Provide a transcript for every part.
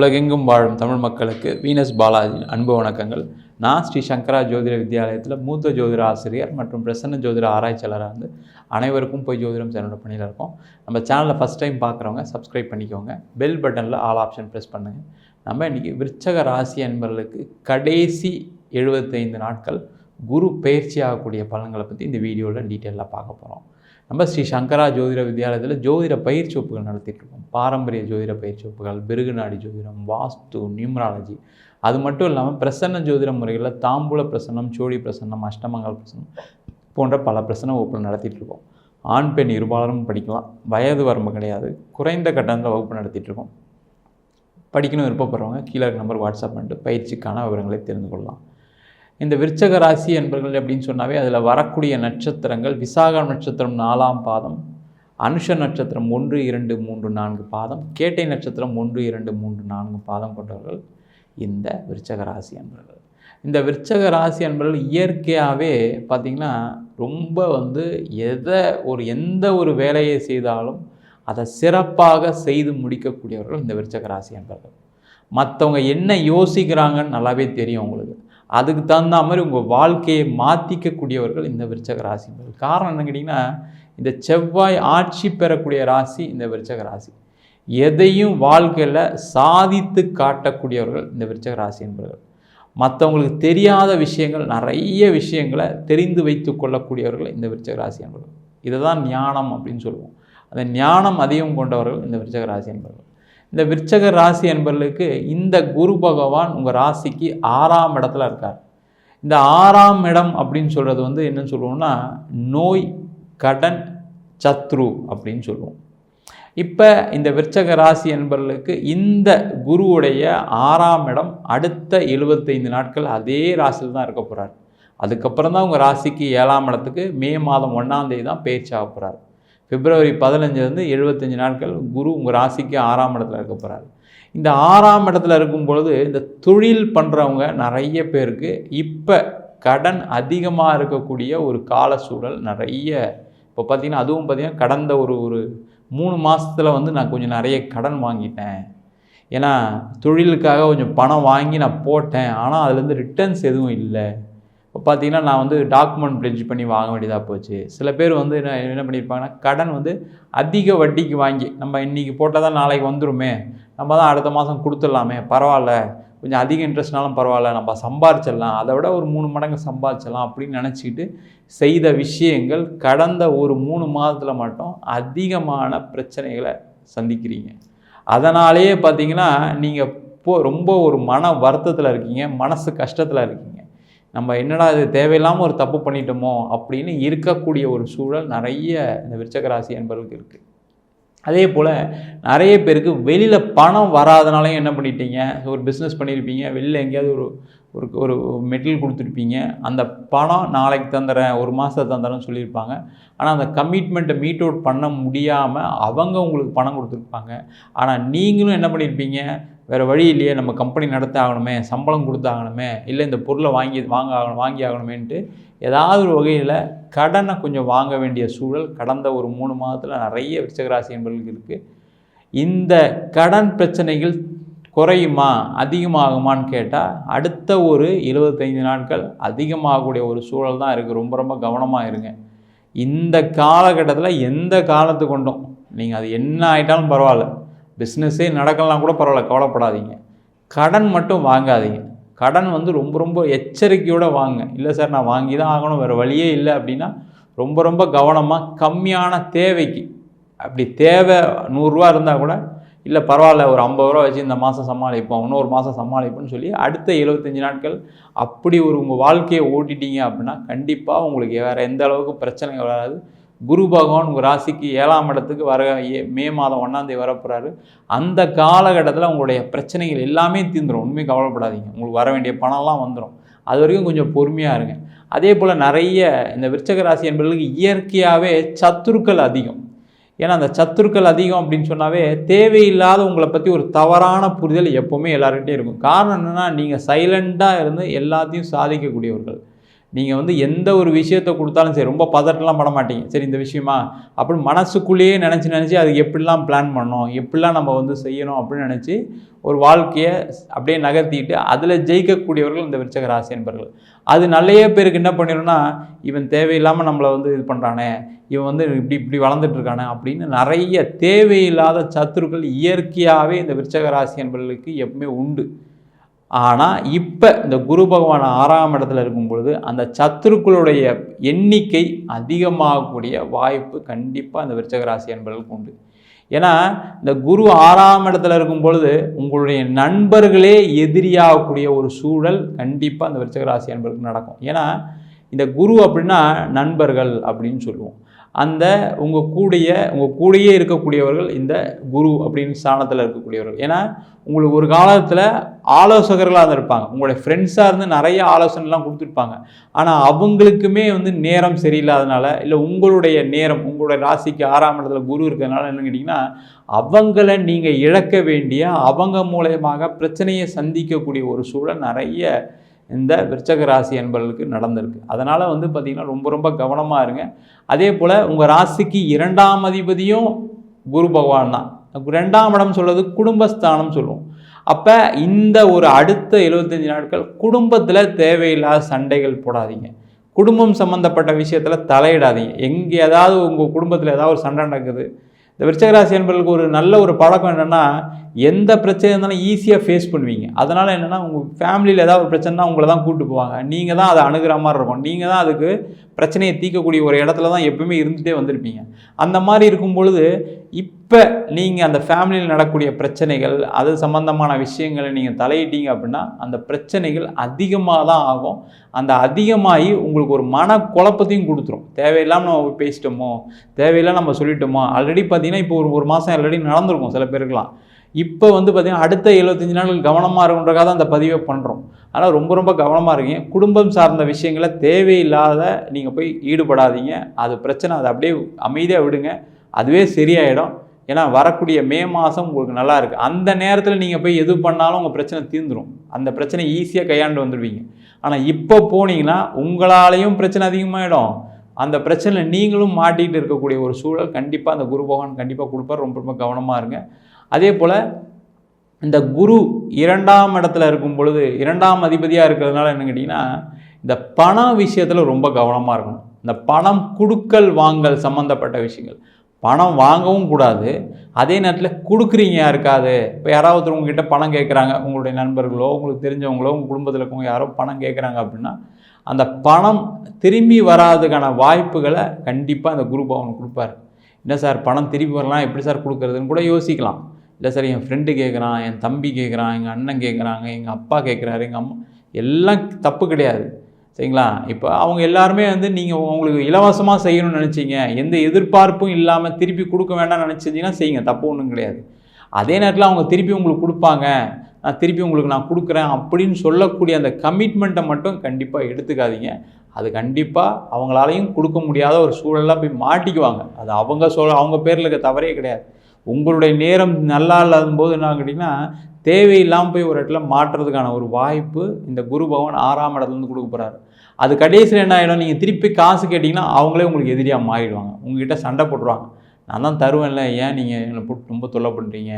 உலகெங்கும் வாழும் தமிழ் மக்களுக்கு வீனஸ் பாலாஜி அன்பு வணக்கங்கள். நான் ஸ்ரீ சங்கரா ஜோதிட வித்யாலயத்தில் மூத்த ஜோதிட ஆசிரியர் மற்றும் பிரசன்ன ஜோதிட ஆராய்ச்சியாளராக வந்து அனைவருக்கும் போய் ஜோதிடம் சேனலோட பணியில் இருக்கோம். நம்ம சேனலில் ஃபஸ்ட் டைம் பார்க்குறவங்க சப்ஸ்கிரைப் பண்ணிக்கோங்க. பெல் பட்டனில் ஆல் ஆப்ஷன் ப்ரெஸ் பண்ணுங்கள் நம்ம இன்றைக்கி விருச்சக ராசி என்பவர்களுக்கு கடைசி எழுபத்தைந்து நாட்கள் குரு பயிற்சி ஆகக்கூடிய பலன்களை பற்றி இந்த வீடியோவில் டீட்டெயிலாக பார்க்க போகிறோம் நம்ம ஸ்ரீ சங்கரா ஜோதிட வித்யாலயத்தில் ஜோதிட பயிற்சி வகுப்புகள் நடத்திட்டு இருக்கோம் பாரம்பரிய ஜோதிட பயிற்சி வகுப்புகள் பிருகுநாடி ஜோதிடம் வாஸ்து நியூமராலஜி. அது மட்டும் இல்லாமல் பிரசன்ன ஜோதிட முறைகளில் தாம்பூல பிரசன்னம் சோழி பிரசன்னம் அஷ்டமங்கல் பிரசன்னம் போன்ற பல பிரசன்ன வகுப்புகள் நடத்திட்டு இருக்கோம் ஆண் பெண் இருபாலரும் படிக்கலாம். வயது வரம்பு கிடையாது. குறைந்த கட்டணத்தில் வகுப்பு நடத்திட்டுருக்கோம். படிக்கணும் விருப்பப்படுறவங்க கீழே இருக்க நம்பர் வாட்ஸ்அப் பண்ணிட்டு பயிற்சிக்கான விவரங்களை தெரிந்து கொள்ளலாம். இந்த விருச்சக ராசி என்பர்கள் அப்படின்னு சொன்னாவே அதில் வரக்கூடிய நட்சத்திரங்கள் விசாகம் நட்சத்திரம் நாலாம் பாதம் அனுஷ நட்சத்திரம் ஒன்று இரண்டு மூன்று நான்கு பாதம் கேட்டை நட்சத்திரம் ஒன்று இரண்டு மூன்று நான்கு பாதம் கொண்டவர்கள் இந்த விருச்சக ராசி என்பர்கள் இந்த விருச்சக ராசி என்பவர்கள் இயற்கையாகவே பார்த்திங்கன்னா ரொம்ப வந்து எதை ஒரு எந்த ஒரு வேலையை செய்தாலும் அதை சிறப்பாக செய்து முடிக்கக்கூடியவர்கள் இந்த விருச்சக ராசி என்பர்கள் மற்றவங்க என்ன யோசிக்கிறாங்கன்னு நல்லாவே தெரியும் உங்களுக்கு. அதுக்கு தகுந்த மாதிரி உங்கள் வாழ்க்கையை மாற்றிக்கக்கூடியவர்கள் இந்த விருச்சக ராசி காரணம் என்ன கேட்டிங்கன்னா இந்த செவ்வாய் ஆட்சி பெறக்கூடிய ராசி இந்த விருச்சக ராசி. எதையும் வாழ்க்கையில் சாதித்து காட்டக்கூடியவர்கள் இந்த விருச்சக ராசி என்பவர்கள் மற்றவங்களுக்கு தெரியாத விஷயங்கள் நிறைய விஷயங்களை தெரிந்து வைத்து கொள்ளக்கூடியவர்கள் இந்த விருச்சக ராசி என்பவர்கள் இதை தான் ஞானம் அப்படின்னு சொல்லுவோம். அந்த ஞானம் அதிகம் கொண்டவர்கள் இந்த விருச்சக ராசி என்பவர்கள் இந்த விற்சக ராசி என்பவர்களுக்கு இந்த குரு பகவான் உங்கள் ராசிக்கு ஆறாம் இடத்துல இருக்கார். இந்த ஆறாம் இடம் அப்படின்னு சொல்கிறது வந்து என்னன்னு சொல்லுவோம்னா நோய் கடன் சத்ரு அப்படின்னு சொல்லுவோம். இப்போ இந்த விற்சக ராசி என்பவர்களுக்கு இந்த குருவுடைய ஆறாம் இடம் அடுத்த எழுபத்தைந்து நாட்கள் அதே ராசியில் தான் இருக்க போகிறார் அதுக்கப்புறம் தான் உங்கள் ராசிக்கு ஏழாம் இடத்துக்கு மே மாதம் ஒன்றாந்தேதி தான் பேச்சு ஆக போகிறார் பிப்ரவரி பதினஞ்சுலேருந்து எழுபத்தஞ்சு நாட்கள் குரு உங்கள் ராசிக்கு ஆறாம் இடத்துல இருக்க போகிறாரு இந்த ஆறாம் இடத்துல இருக்கும் பொழுது இந்த தொழில் பண்ணுறவங்க நிறைய பேருக்கு இப்போ கடன் அதிகமாக இருக்கக்கூடிய ஒரு கால சூழல் நிறைய இப்போ பார்த்திங்கன்னா அதுவும் பார்த்திங்கன்னா கடந்த ஒரு ஒரு மூணு மாதத்தில் வந்து நான் கொஞ்சம் நிறைய கடன் வாங்கிட்டேன். ஏன்னா தொழிலுக்காக கொஞ்சம் பணம் வாங்கி நான் போட்டேன். ஆனால் அதுலேருந்து ரிட்டர்ன்ஸ் எதுவும் இல்லை. இப்போ பார்த்தீங்கன்னா நான் வந்து டாக்குமெண்ட் பிளெட்ஜ் பண்ணி வாங்க வேண்டியதாக போச்சு. சில பேர் வந்து என்ன என்ன பண்ணியிருப்பாங்கன்னா கடன் வந்து அதிக வட்டிக்கு வாங்கி நம்ம இன்றைக்கி போட்டால் தான் நாளைக்கு வந்துருமே நம்ம தான் அடுத்த மாதம் கொடுத்துடலாமே பரவாயில்ல. கொஞ்சம் அதிக இன்ட்ரெஸ்ட்னாலும் பரவாயில்ல நம்ம சம்பாரிச்சிடலாம். அதை விட ஒரு மூணு மடங்கு சம்பாரிச்சிடலாம் அப்படின்னு நினச்சிக்கிட்டு செய்த விஷயங்கள் கடந்த ஒரு மூணு மாதத்தில் மட்டும் அதிகமான பிரச்சனைகளை சந்திக்கிறீங்க. அதனாலேயே பார்த்தீங்கன்னா நீங்கள் இப்போ ரொம்ப ஒரு மன வருத்தத்தில் இருக்கீங்க மனசு கஷ்டத்தில் இருக்கீங்க. நம்ம என்னடா இது தேவையில்லாமல் ஒரு தப்பு பண்ணிட்டோமோ அப்படின்னு இருக்கக்கூடிய ஒரு சூழல் நிறைய இந்த விருச்சக ராசி என்பவர்களுக்கு இருக்குது அதே போல் நிறைய பேருக்கு வெளியில் பணம் வராதனாலையும் என்ன பண்ணிட்டீங்க? ஒரு பிஸ்னஸ் பண்ணியிருப்பீங்க வெளியில் எங்கேயாவது ஒரு ஒரு ஒரு மெட்டீரியல் கொடுத்துருப்பீங்க. அந்த பணம் நாளைக்கு தந்துடுறேன் ஒரு மாதம் தந்துடுறேன்னு சொல்லியிருப்பாங்க. ஆனால் அந்த கமிட்மெண்ட்டை மீட் அவுட் பண்ண முடியாமல் அவங்க உங்களுக்கு பணம் கொடுத்துருப்பாங்க. ஆனால் நீங்களும் என்ன பண்ணியிருப்பீங்க வேறு வழி இல்லையே நம்ம கம்பெனி நடத்த ஆகணுமே சம்பளம் கொடுத்தாகணுமே இல்லை இந்த பொருளை வாங்கி வாங்க ஆகணும் வாங்கி ஆகணுமேன்ட்டு ஏதாவது ஒரு வகையில் கடனை கொஞ்சம் வாங்க வேண்டிய சூழல் கடந்த ஒரு மூணு மாதத்தில் நிறைய விருச்சகராசி என்பவர்களுக்கு இருக்குது இந்த கடன் பிரச்சனைகள் குறையுமா அதிகமாகுமான்னு கேட்டால் அடுத்த ஒரு இருபத்தைந்து நாட்கள் அதிகமாகக்கூடிய ஒரு சூழல் தான் இருக்குது ரொம்ப ரொம்ப கவனமாக இருங்க. இந்த காலகட்டத்தில் எந்த காலத்து கொண்டும் நீங்கள் அது என்ன ஆகிட்டாலும் பரவாயில்ல. பிஸ்னஸே நடக்கலாம் கூட பரவாயில்ல கவலைப்படாதீங்க. கடன் மட்டும் வாங்காதீங்க. கடன் வந்து ரொம்ப ரொம்ப எச்சரிக்கையோடு வாங்க. இல்லை சார் நான் வாங்கி தான் ஆகணும் வேறு வழியே இல்லை அப்படின்னா ரொம்ப ரொம்ப கவனமாக கம்மியான தேவைக்கு. அப்படி தேவை நூறுரூவா இருந்தால் கூட இல்லை பரவாயில்ல ஒரு ஐம்பது ரூபா வச்சு இந்த மாதம் சமாளிப்போம் இன்னொரு மாதம் சமாளிப்போம்னு சொல்லி அடுத்த எழுபத்தஞ்சி நாட்கள் அப்படி ஒரு உங்கள் வாழ்க்கையை ஓட்டிட்டீங்க அப்படின்னா கண்டிப்பாக உங்களுக்கு வேறு எந்த அளவுக்கு பிரச்சனை வராது. குரு பகவான் உங்கள் ராசிக்கு ஏழாம் இடத்துக்கு வர மே மாதம் ஒன்றாந்தேதி வரப்போகிறாரு அந்த காலகட்டத்தில் உங்களுடைய பிரச்சனைகள் எல்லாமே தீர்ந்துடும் ஒன்றுமே கவலைப்படாதீங்க. உங்களுக்கு வர வேண்டிய பணம்லாம் வந்துடும் அது வரைக்கும் கொஞ்சம் பொறுமையாக இருங்க. அதே போல் நிறைய இந்த விருச்சக ராசி என்பவர்களுக்கு இயற்கையாகவே சத்துருக்கள் அதிகம். ஏன்னா அந்த சத்துருக்கள் அதிகம் அப்படின்னு சொன்னாவே தேவையில்லாத உங்களை பற்றி ஒரு தவறான புரிதல் எப்போவுமே எல்லாருக்கிட்டே இருக்கும். காரணம் என்னென்னா நீங்கள் சைலண்ட்டாக இருந்து எல்லாத்தையும் சாதிக்கக்கூடியவர்கள். நீங்கள் வந்து எந்த ஒரு விஷயத்தை கொடுத்தாலும் சரி ரொம்ப பதட்டம்லாம் பட மாட்டீங்க. சரி இந்த விஷயமா? அப்படின்னு மனசுக்குள்ளேயே நினச்சி நினச்சி அது எப்படிலாம் பிளான் பண்ணோம் எப்படிலாம் நம்ம வந்து செய்யணும் அப்படின்னு நினச்சி ஒரு வாழ்க்கையை அப்படியே நகர்த்திட்டு அதில் ஜெயிக்கக்கூடியவர்கள் இந்த விருச்சக ராசி என்பர்கள். அது நிறைய பேருக்கு என்ன பண்ணிடும்னா இவன் தேவையில்லாமல் நம்மளை வந்து இது பண்ணுறானே இவன் வந்து இப்படி இப்படி வளர்ந்துட்டுருக்கானே அப்படின்னு நிறைய தேவையில்லாத சத்துருக்கள் இயற்கையாகவே இந்த விருச்சக ராசி என்பர்களுக்கு எப்பவுமே உண்டு. ஆனால் இப்போ இந்த குரு பகவான் ஆறாம் இடத்துல இருக்கும் பொழுது அந்த சத்துருக்களுடைய எண்ணிக்கை அதிகமாகக்கூடிய வாய்ப்பு கண்டிப்பாக அந்த விருச்சக ராசி உண்டு. ஏன்னா இந்த குரு ஆறாம் இடத்துல இருக்கும் பொழுது உங்களுடைய நண்பர்களே எதிரியாகக்கூடிய ஒரு சூழல் கண்டிப்பாக அந்த விருச்சக ராசி நடக்கும். ஏன்னா இந்த குரு அப்படின்னா நண்பர்கள் அப்படின்னு சொல்லுவோம். அந்த உங்கள் கூடைய உங்கள் கூடயே இருக்கக்கூடியவர்கள் இந்த குரு அப்படின்னு ஸ்தானத்தில் இருக்கக்கூடியவர்கள். ஏன்னா உங்களுக்கு ஒரு காலத்தில் ஆலோசகர்களாக தான் இருப்பாங்க. உங்களுடைய ஃப்ரெண்ட்ஸாக இருந்து நிறைய ஆலோசனைலாம் கொடுத்துருப்பாங்க. ஆனால் அவங்களுக்குமே வந்து நேரம் சரியில்லாதனால இல்லை உங்களுடைய நேரம் உங்களுடைய ராசிக்கு ஆறாம் இடத்துல குரு இருக்கிறதுனால என்ன கேட்டிங்கன்னா அவங்கள நீங்கள் இழக்க வேண்டிய அவங்க மூலயமாக பிரச்சனையை சந்திக்கக்கூடிய ஒரு சூழல் நிறைய இந்த விருச்சக ராசி என்பவர்களுக்கு நடந்திருக்கு. அதனால் வந்து பார்த்திங்கன்னா ரொம்ப ரொம்ப கவனமாக இருங்க. அதே போல் உங்கள் ராசிக்கு இரண்டாம் அதிபதியும் குரு பகவான் தான். ரெண்டாம் இடம் சொல்கிறது குடும்பஸ்தானம் சொல்லுவோம். அப்போ இந்த ஒரு அடுத்த எழுபத்தஞ்சி நாட்கள் குடும்பத்தில் தேவையில்லாத சண்டைகள் போடாதீங்க. குடும்பம் சம்மந்தப்பட்ட விஷயத்தில் தலையிடாதீங்க. எங்கே ஏதாவது உங்கள் குடும்பத்தில் ஏதாவது ஒரு சண்டை நடக்குது. இந்த விருச்சகராசி என்பர்களுக்கு ஒரு நல்ல ஒரு பழக்கம் என்னென்னா எந்த பிரச்சனை இருந்தாலும் ஈஸியாக ஃபேஸ் பண்ணுவீங்க. அதனால் என்னென்னா உங்கள் ஃபேமிலியில் ஏதாவது ஒரு பிரச்சனைனா உங்களை தான் கூப்பிட்டு போவாங்க. நீங்கள் தான் அதை அணுகிற மாதிரி இருக்கும். நீங்கள் தான் அதுக்கு பிரச்சனையை தீர்க்கக்கூடிய ஒரு இடத்துல தான் எப்பவுமே இருந்துகிட்டே வந்திருப்பீங்க. அந்த மாதிரி இருக்கும் பொழுது இப்போ நீங்கள் அந்த ஃபேமிலியில் நடக்கக்கூடிய பிரச்சனைகள் அது சம்மந்தமான விஷயங்களை நீங்கள் தலையிட்டீங்க அப்படின்னா அந்த பிரச்சனைகள் அதிகமாக தான் ஆகும். அந்த அதிகமாகி உங்களுக்கு ஒரு மன குழப்பத்தையும் கொடுத்துரும். தேவையில்லாமல் நம்ம பேசிட்டோமோ தேவையில்லாம நம்ம சொல்லிட்டோமோ ஆல்ரெடி பார்த்தீங்கன்னா இப்போ ஒரு ஒரு மாதம் ஆல்ரெடி நடந்திருக்கும் சில பேருக்குலாம் இப்போ வந்து பார்த்திங்கன்னா அடுத்த எழுபத்தஞ்சு நாட்கள் கவனமாக இருக்குன்றக்காக தான் அந்த பதிவை பண்ணுறோம் ஆனால் ரொம்ப ரொம்ப கவனமாக இருக்கீங்க. குடும்பம் சார்ந்த விஷயங்களை தேவையில்லாத நீங்கள் போய் ஈடுபடாதீங்க. அது பிரச்சனை அதை அப்படியே அமைதியாக விடுங்க. அதுவே சரியாயிடும். ஏன்னா வரக்கூடிய மே மாதம் உங்களுக்கு நல்லா இருக்குது அந்த நேரத்தில் நீங்கள் போய் எது பண்ணாலும் உங்கள் பிரச்சனை தீர்ந்துடும் அந்த பிரச்சனை ஈஸியாக கையாண்டு வந்துடுவீங்க ஆனால் இப்போ போனீங்கன்னா உங்களாலேயும் பிரச்சனை அதிகமாகிடும் அந்த பிரச்சனையில் நீங்களும் மாட்டிகிட்டு இருக்கக்கூடிய ஒரு சூழல் கண்டிப்பாக அந்த குரு பகவான் கண்டிப்பாக கொடுப்பார். ரொம்ப ரொம்ப கவனமாக இருங்க. அதே போல் இந்த குரு இரண்டாம் இடத்துல இருக்கும் பொழுது இரண்டாம் அதிபதியாக இருக்கிறதுனால என்ன கேட்டிங்கன்னா இந்த பண விஷயத்தில் ரொம்ப கவனமாக இருக்கணும். இந்த பணம் கொடுக்கல் வாங்கல் சம்மந்தப்பட்ட விஷயங்கள். பணம் வாங்கவும் கூடாது. அதே நேரத்தில் கொடுக்குறீங்க யாருக்காது இப்போ யாராவது ஒருத்தர் உங்ககிட்ட பணம் கேட்குறாங்க உங்களுடைய நண்பர்களோ உங்களுக்கு தெரிஞ்சவங்களோ உங்கள் குடும்பத்தில் இருக்கவங்க யாரோ பணம் கேட்குறாங்க அப்படின்னா அந்த பணம் திரும்பி வராதுக்கான வாய்ப்புகளை கண்டிப்பாக அந்த குரு பவன் கொடுப்பாரு. என்ன சார் பணம் திருப்பி வரலாம்? எப்படி சார் கொடுக்குறதுன்னு கூட யோசிக்கலாம். இல்லை சார் என் ஃப்ரெண்டு கேட்குறான் என் தம்பி கேட்குறான் எங்கள் அண்ணன் கேட்குறாங்க எங்கள் அப்பா கேட்குறாரு எங்கள் அம்மா எல்லாம் தப்பு கிடையாது. சரிங்களா? இப்போ அவங்க எல்லாருமே வந்து நீங்கள் உங்களுக்கு இலவசமாக செய்யணும்னு நினச்சிங்க எந்த எதிர்பார்ப்பும் இல்லாமல் திருப்பி கொடுக்க வேண்டாம்னு நினச்சிங்கன்னா செய்யுங்க தப்பு ஒன்றும் கிடையாது. அதே நேரத்தில் அவங்க திருப்பி உங்களுக்கு கொடுப்பாங்க நான் திருப்பி உங்களுக்கு நான் கொடுக்குறேன் அப்படின்னு சொல்லக்கூடிய அந்த கமிட்மெண்ட்டை மட்டும் கண்டிப்பாக எடுத்துக்காதீங்க. அது கண்டிப்பாக அவங்களாலையும் கொடுக்க முடியாத ஒரு சூழலாக போய் மாட்டிக்குவாங்க. அது அவங்க சொல் அவங்க பேரில் இருக்க தவறே கிடையாது. உங்களுடைய நேரம் நல்லா இல்லாத போது என்ன கேட்டிங்கன்னா தேவையில்லாமல் போய் ஒரு இடத்துல மாற்றுறதுக்கான ஒரு வாய்ப்பு இந்த குரு பகவான் ஆறாம் இடத்துலேருந்து கொடுக்க போகிறாரு அது கடைசியில் என்ன ஆகிடும் நீங்கள் திருப்பி காசு கேட்டிங்கன்னா அவங்களே உங்களுக்கு எதிரியாக மாறிடுவாங்க. உங்ககிட்ட சண்டை போட்டுருவாங்க. நான் தான் தருவேன்ல ஏன் நீங்கள் என்னை போட்டு ரொம்ப தொல்லை பண்ணுறீங்க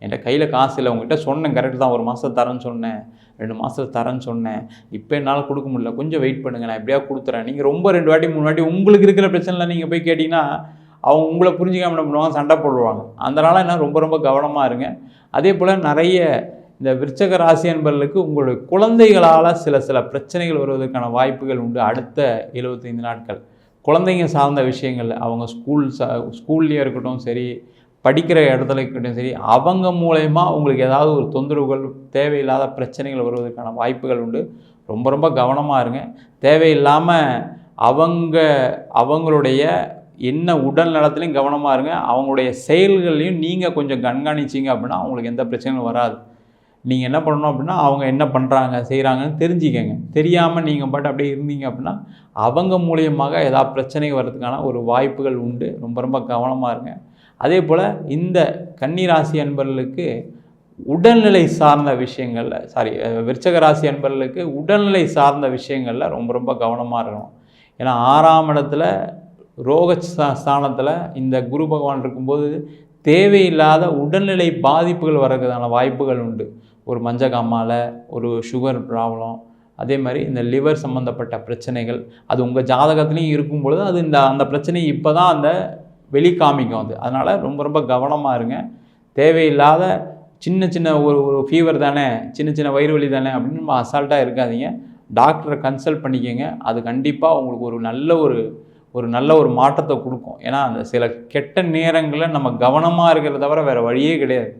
என்கிட்ட கையில் காசு இல்லை. உங்ககிட்ட சொன்னேன் கரெக்டு தான். ஒரு மாதம் தரேன்னு சொன்னேன். ரெண்டு மாதத்தில் தரேன்னு சொன்னேன். இப்போ என்னால் கொடுக்க முடியல. கொஞ்சம் வெயிட் பண்ணுங்கள் நான் எப்படியா கொடுத்துறேன். நீங்கள் ரொம்ப ரெண்டு வாட்டி மூணு வாட்டி உங்களுக்கு இருக்கிற பிரச்சனையில் நீங்கள் போய் கேட்டிங்கன்னா அவங்க உங்களை புரிஞ்சுக்காம என்ன பண்ணுவாங்க? சண்டை போடுவாங்க. அதனால் என்ன ரொம்ப ரொம்ப கவனமாக இருங்க. அதே போல் நிறைய இந்த விருச்சக ராசி என்பர்களுக்கு உங்களுடைய குழந்தைகளால் சில சில பிரச்சனைகள் வருவதற்கான வாய்ப்புகள் உண்டு. அடுத்த எழுபத்தைந்து நாட்கள். குழந்தைங்க சார்ந்த விஷயங்கள் அவங்க ஸ்கூல் சா ஸ்கூல்லேயே இருக்கட்டும் சரி படிக்கிற இடத்துல இருக்கட்டும் சரி அவங்க மூலயமா உங்களுக்கு ஏதாவது ஒரு தொந்தரவுகள் தேவையில்லாத பிரச்சனைகள் வருவதற்கான வாய்ப்புகள் உண்டு. ரொம்ப ரொம்ப கவனமாக இருங்க. தேவையில்லாமல் அவங்க அவங்களுடைய என்ன உடல் நலத்துலையும் கவனமாக இருங்க. அவங்களுடைய செயல்கள்லையும் நீங்கள் கொஞ்சம் கண்காணிச்சிங்க அப்படின்னா அவங்களுக்கு எந்த பிரச்சனையும் வராது. நீங்கள் என்ன பண்ணணும் அப்படின்னா அவங்க என்ன பண்ணுறாங்க செய்கிறாங்கன்னு தெரிஞ்சுக்கங்க. தெரியாமல் நீங்கள் பாட்டு அப்படியே இருந்தீங்க அப்படின்னா அவங்க மூலியமாக ஏதாவது பிரச்சனை வர்றதுக்கான ஒரு வாய்ப்புகள் உண்டு. ரொம்ப ரொம்ப கவனமாக இருங்க. அதே போல் இந்த கன்னிராசி அன்பர்களுக்கு உடல்நிலை சார்ந்த விஷயங்களில் சாரி விருச்சக ராசி அன்பர்களுக்கு உடல்நிலை சார்ந்த விஷயங்களில் ரொம்ப ரொம்ப கவனமாக இருக்கணும். ஏன்னா ஆறாம் இடத்துல ரோக ஸ்தானத்தில் இந்த குரு பகவான் இருக்கும்போது தேவையில்லாத உடல்நிலை பாதிப்புகள் வர்றதுக்கான வாய்ப்புகள் உண்டு. ஒரு மஞ்சக்காமால ஒரு சுகர் ப்ராப்ளம் அதே மாதிரி இந்த லிவர் சம்மந்தப்பட்ட பிரச்சனைகள் அது உங்கள் ஜாதகத்துலேயும் இருக்கும் பொழுது அது இந்த அந்த பிரச்சனை இப்போ தான் அந்த வெளி காமிக்கும் அது. அதனால் ரொம்ப ரொம்ப கவனமாக இருங்க. தேவையில்லாத சின்ன சின்ன ஒரு ஒரு ஃபீவர் தானே சின்ன சின்ன வயிறு வலி தானே அப்படின்னு நம்ம அசால்ட்டாக இருக்காதீங்க. டாக்டரை கன்சல்ட் பண்ணிக்கோங்க. அது கண்டிப்பாக உங்களுக்கு ஒரு நல்ல ஒரு ஒரு நல்ல ஒரு மாற்றத்தை கொடுக்கும். ஏன்னா அந்த சில கெட்ட நேரங்களில் நம்ம கவனமாக இருக்கிறத தவிர வேறு வழியே கிடையாது.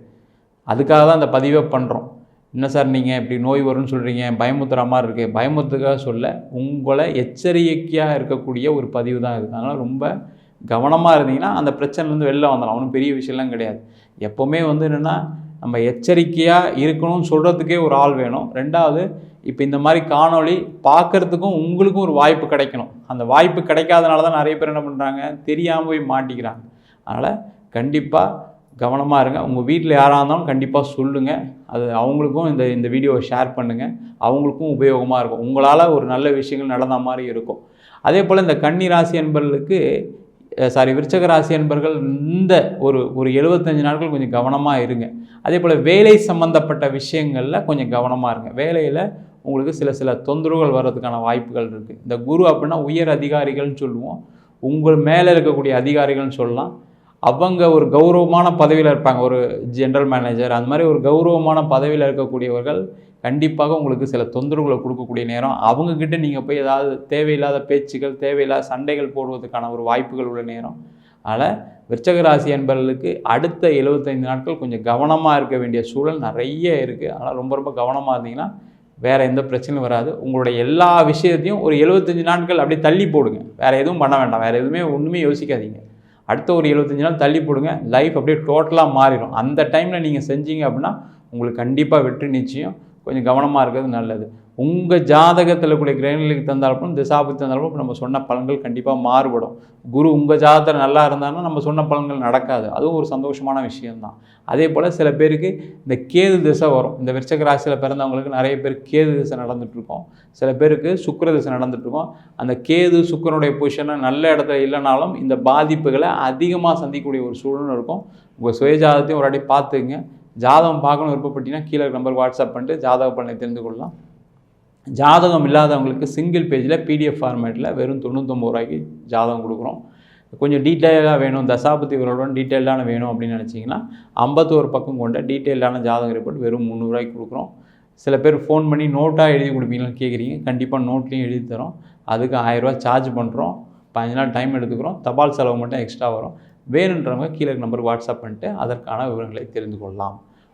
அதுக்காக தான் அந்த பதிவை பண்ணுறோம் என்ன சார் நீங்கள் இப்படி நோய் வரும்னு சொல்கிறீங்க பயமுத்துற மாதிரி இருக்குது பயமுத்துக்காக சொல்ல உங்களை எச்சரிக்கையாக இருக்கக்கூடிய ஒரு பதிவு தான் இருக்குது அதனால் ரொம்ப கவனமாக இருந்தீங்கன்னா அந்த பிரச்சனைலேருந்து வெளில வந்துடலாம். ஒன்றும் பெரிய விஷயம்லாம் கிடையாது. எப்போவுமே வந்து என்னென்னா நம்ம எச்சரிக்கையாக இருக்கணும்னு சொல்கிறதுக்கே ஒரு ஆள் வேணும். ரெண்டாவது இப்போ இந்த மாதிரி காணொளி பார்க்கறதுக்கும் உங்களுக்கும் ஒரு வாய்ப்பு கிடைக்கணும். அந்த வாய்ப்பு கிடைக்காதனால தான் நிறைய பேர் என்ன பண்ணுறாங்க தெரியாமல் போய் மாட்டிக்கிறாங்க. அதனால் கண்டிப்பாக கவனமாக இருங்க. உங்கள் வீட்டில் யாராக இருந்தாலும் கண்டிப்பாக சொல்லுங்கள் அது அவங்களுக்கும் இந்த இந்த வீடியோவை ஷேர் பண்ணுங்கள் அவங்களுக்கும் உபயோகமாக இருக்கும். உங்களால் ஒரு நல்ல விஷயங்கள் நடந்த மாதிரி இருக்கும். அதே போல் இந்த கன்னி ராசி என்பர்களுக்கு சாரி விருச்சக ராசி என்பர்கள் இந்த ஒரு ஒரு எழுபத்தஞ்சு நாட்கள் கொஞ்சம் கவனமாக இருங்க. அதே போல் வேலை சம்மந்தப்பட்ட விஷயங்களில் கொஞ்சம் கவனமாக இருங்க. வேலையில் உங்களுக்கு சில சில தொந்தரவுகள் வர்றதுக்கான வாய்ப்புகள் இருக்குது இந்த குரு அப்படின்னா உயர் அதிகாரிகள்னு சொல்லுவோம். உங்கள் மேலே இருக்கக்கூடிய அதிகாரிகள்னு சொல்லலாம். அவங்க ஒரு கௌரவமான பதவியில் இருப்பாங்க. ஒரு ஜென்ரல் மேனேஜர் அந்த மாதிரி ஒரு கௌரவமான பதவியில் இருக்கக்கூடியவர்கள் கண்டிப்பாக உங்களுக்கு சில தொந்தரவுகளை கொடுக்கக்கூடிய நேரம். அவங்கக்கிட்ட நீங்கள் போய் ஏதாவது தேவையில்லாத பேச்சுகள் தேவையில்லாத சண்டைகள் போடுவதற்கான ஒரு வாய்ப்புகள் உள்ள நேரம். அதனால் விற்சக ராசி என்பவர்களுக்கு அடுத்த எழுபத்தைந்து நாட்கள் கொஞ்சம் கவனமாக இருக்க வேண்டிய சூழல் நிறைய இருக்குது அதனால் ரொம்ப ரொம்ப கவனமாக இருந்தீங்கன்னா வேறு எந்த பிரச்சனையும் வராது. உங்களுடைய எல்லா விஷயத்தையும் ஒரு எழுபத்தஞ்சு நாட்கள் அப்படியே தள்ளி போடுங்க. வேறு எதுவும் பண்ண வேண்டாம். வேறு எதுவுமே ஒன்றுமே யோசிக்காதீங்க. அடுத்த ஒரு எழுபத்தஞ்சு நாள் தள்ளி போடுங்க. லைஃப் அப்படியே டோட்டலாக மாறிடும். அந்த டைமில் நீங்கள் செஞ்சீங்க அப்படின்னா உங்களுக்கு கண்டிப்பாக வெற்றி நிச்சயம். கொஞ்சம் கவனமாக இருக்கிறது நல்லது. உங்கள் ஜாதகத்தில் கூடிய கிரகங்களுக்கு தந்தாலும் திசாபுத்தி தந்தாலும் நம்ம சொன்ன பலன்கள் கண்டிப்பாக மாறுபடும். குரு உங்கள் ஜாதகத்தில் நல்லா இருந்தாலும் நம்ம சொன்ன பலன்கள் நடக்காது. அதுவும் ஒரு சந்தோஷமான விஷயம்தான். அதே போல் சில பேருக்கு இந்த கேது திசை வரும். இந்த விருச்சக ராசியில் பிறந்தவங்களுக்கு நிறைய பேர் கேது திசை நடந்துட்டுருக்கோம். சில பேருக்கு சுக்கர திசை நடந்துட்டுருக்கோம். அந்த கேது சுக்கரனுடைய பொசிஷனை நல்ல இடத்துல இல்லைனாலும் இந்த பாதிப்புகளை அதிகமாக சந்திக்கக்கூடிய ஒரு சூழ்நிலை இருக்கும். உங்கள் சுயஜாதத்தையும் ஒரு அடி பார்த்துங்க ஜாதகம் பார்க்கணும் விருப்பப்பட்டீங்கன்னா கீழே நம்பர் வாட்ஸ்அப் பண்ணிட்டு ஜாதக பலனை தெரிந்து கொள்ளலாம். ஜாதகம் இல்லாதவங்களுக்கு சிங்கிள் பேஜில் பிடிஎஃப் ஃபார்மேட்டில் வெறும் தொண்ணூத்தொம்பது ரூபாய்க்கு ஜாதகம் கொடுக்குறோம். கொஞ்சம் டீட்டெயிலாக வேணும். தசாபதி விவரத்துடன் டீட்டெயிலான வேணும் அப்படின்னு நினச்சிங்கன்னா ஐம்பத்தோரு பக்கம் கொண்ட டீட்டெயிலான ஜாதகம் ரிப்போர்ட் வெறும் முந்நூறுரூவாய்க்கு கொடுக்குறோம். சில பேர் ஃபோன் பண்ணி நோட்டாக எழுதி கொடுப்பீங்களான்னு கேட்குறீங்க கண்டிப்பாக நோட்லேயும் எழுதி தரோம். அதுக்கு ஆயிரரூவா சார்ஜ் பண்ணுறோம் பதினஞ்சு நாள் டைம் எடுத்துக்கிறோம். தபால் செலவு மட்டும் எக்ஸ்ட்ரா வரும். வேணுன்றவங்க கீழே நம்பருக்கு வாட்ஸ்அப் பண்ணிட்டு அதற்கான விவரங்களை தெரிந்து கொள்ளலாம்.